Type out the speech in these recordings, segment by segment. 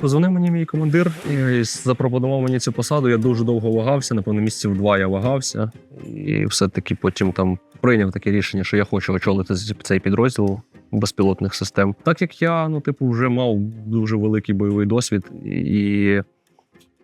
Позвонив мені мій командир і запропонував мені цю посаду. Я дуже довго вагався, напевно, місяців два я вагався. І все-таки потім там прийняв таке рішення, що я хочу очолити цей підрозділ безпілотних систем. Так як я, ну, типу, вже мав дуже великий бойовий досвід і,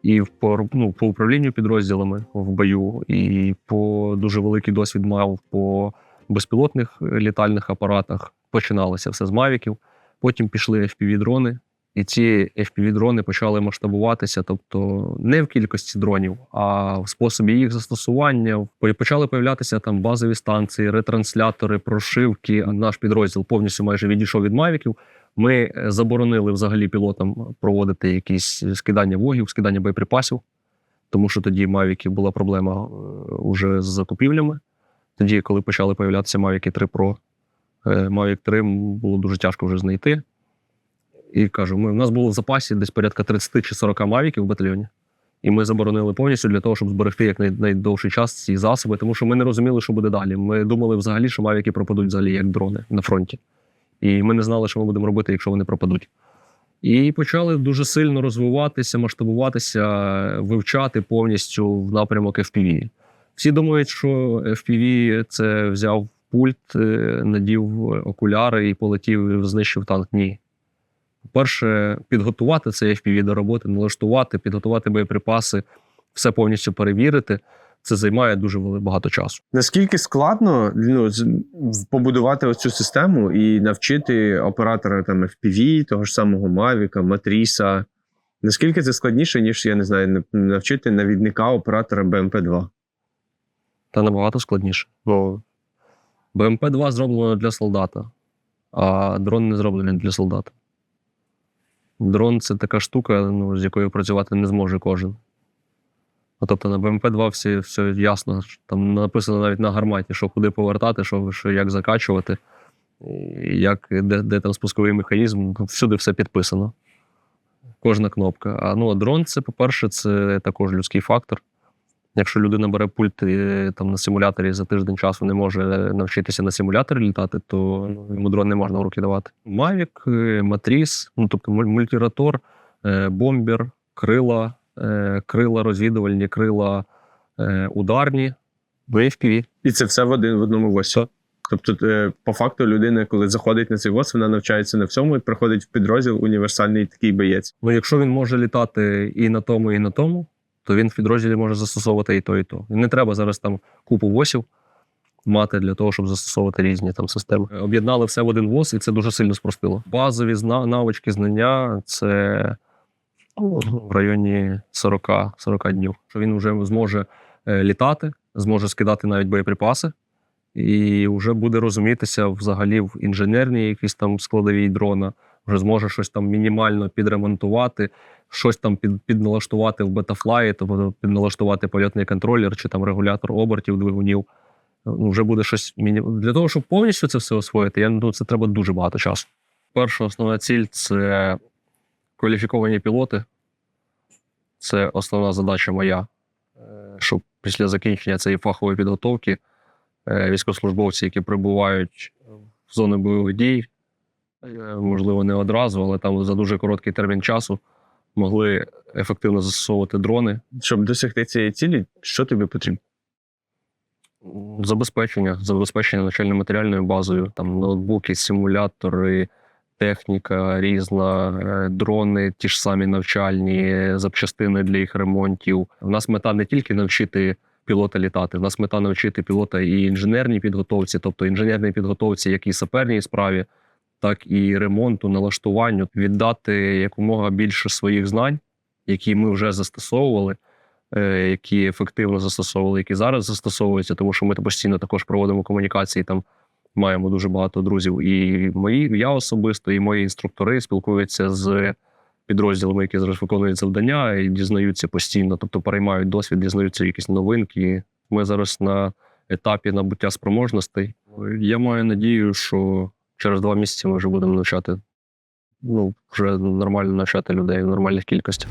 і по, ну, по управлінню підрозділами в бою, і по дуже великий досвід мав по безпілотних літальних апаратах. Починалося все з мавіків. Потім пішли FPV-дрони, і ці FPV-дрони почали масштабуватися, тобто не в кількості дронів, а в способі їх застосування. Почали появлятися там базові станції, ретранслятори, прошивки. Наш підрозділ повністю майже відійшов від мавіків. Ми е, заборонили взагалі пілотам проводити якісь скидання вогів, скидання боєприпасів, тому що тоді мавіки була проблема е, уже з закупівлями. Тоді, коли почали появлятися Mavic 3 Pro, Mavic 3 було дуже тяжко вже знайти. І кажу, ми, у нас було в запасі десь порядка 30 чи 40 мавіків в батальйоні. І ми заборонили повністю для того, щоб зберегти як най- найдовший час ці засоби, тому що ми не розуміли, що буде далі. Ми думали взагалі, що мавіки пропадуть взагалі як дрони на фронті. І ми не знали, що ми будемо робити, якщо вони пропадуть. І почали дуже сильно розвиватися, масштабуватися, вивчати повністю в напрямок FPV. Всі думають, що FPV – це взяв пульт, е, надів окуляри і полетів знищив танк. Ні. По-перше, підготувати цей FPV до роботи, налаштувати, підготувати боєприпаси, все повністю перевірити. Це займає дуже багато часу. Наскільки складно ну, побудувати оцю систему і навчити оператора там FPV, того ж самого Mavic, Матріса? Наскільки це складніше, ніж я не знаю, навчити навідника оператора BMP-2? Та набагато складніше. Бо БМП-2 зроблено для солдата, а дрон не зроблений для солдата. Дрон це така штука, ну, з якою працювати не зможе кожен. Ну, тобто на БМП-2 все, все ясно. Там написано навіть на гарматі, що куди повертати, що, що як закачувати, як, де, де там спусковий механізм. Всюди все підписано. Кожна кнопка. А ну, а дрон це, по-перше, це також людський фактор. Якщо людина бере пульт і, там, на симуляторі за тиждень часу не може навчитися на симуляторі літати, то ну, йому дрон не можна в руки давати. Мавік, Матріс, ну тобто муль- мультиратор, е, бомбер, крила, е, крила розвідувальні, крила е, ударні, FPV. І це все в один в одному восі. Тобто, е, по факту, людина, коли заходить на цей ВОЗ, вона навчається на всьому і приходить в підрозділ універсальний такий боєць. Ну, якщо він може літати і на тому, і на тому, то він в підрозділі може застосовувати і то, і то. Не треба зараз там купу восів мати для того, щоб застосовувати різні там системи. Об'єднали все в один ВОЗ, і це дуже сильно спростило. Базові зна- навички, знання це ну, в районі 40, 40 днів. Що він вже зможе е, літати, зможе скидати навіть боєприпаси. І вже буде розумітися взагалі в інженерній якійсь там складовій дрона, вже зможе щось там мінімально підремонтувати, щось там під, підналаштувати в бетафлаї, тобто підналаштувати польотний контролер чи там регулятор обертів двигунів. Ну, вже буде щось міні... Для того, щоб повністю це все освоїти, я ну, це треба дуже багато часу. Перша основна ціль це кваліфіковані пілоти. Це основна задача моя, Е, щоб після закінчення цієї фахової підготовки е, військовослужбовці, які прибувають в зону бойових дій, можливо, не одразу, але там за дуже короткий термін часу могли ефективно застосовувати дрони. Щоб досягти цієї цілі, що тобі потрібно? Забезпечення, забезпечення навчально-матеріальною базою, там ноутбуки, симулятори, техніка різна, е, дрони, ті ж самі навчальні, запчастини для їх ремонтів. У нас мета не тільки навчити пілота літати, у нас мета навчити пілота і інженерній підготовці, тобто інженерній підготовці, як і саперній справі, так і ремонту, налаштуванню, віддати якомога більше своїх знань, які ми вже застосовували е, які ефективно застосовували, які зараз застосовуються, тому що ми постійно також проводимо комунікації. Там маємо дуже багато друзів. І мої, я особисто, і мої інструктори спілкуються з підрозділами, які зараз виконують завдання, і дізнаються постійно, тобто переймають досвід, дізнаються якісь новинки. Ми зараз на етапі набуття спроможностей. Я маю надію, що через два місяці ми вже будемо навчати. Ну, вже нормально навчати людей в нормальних кількостях.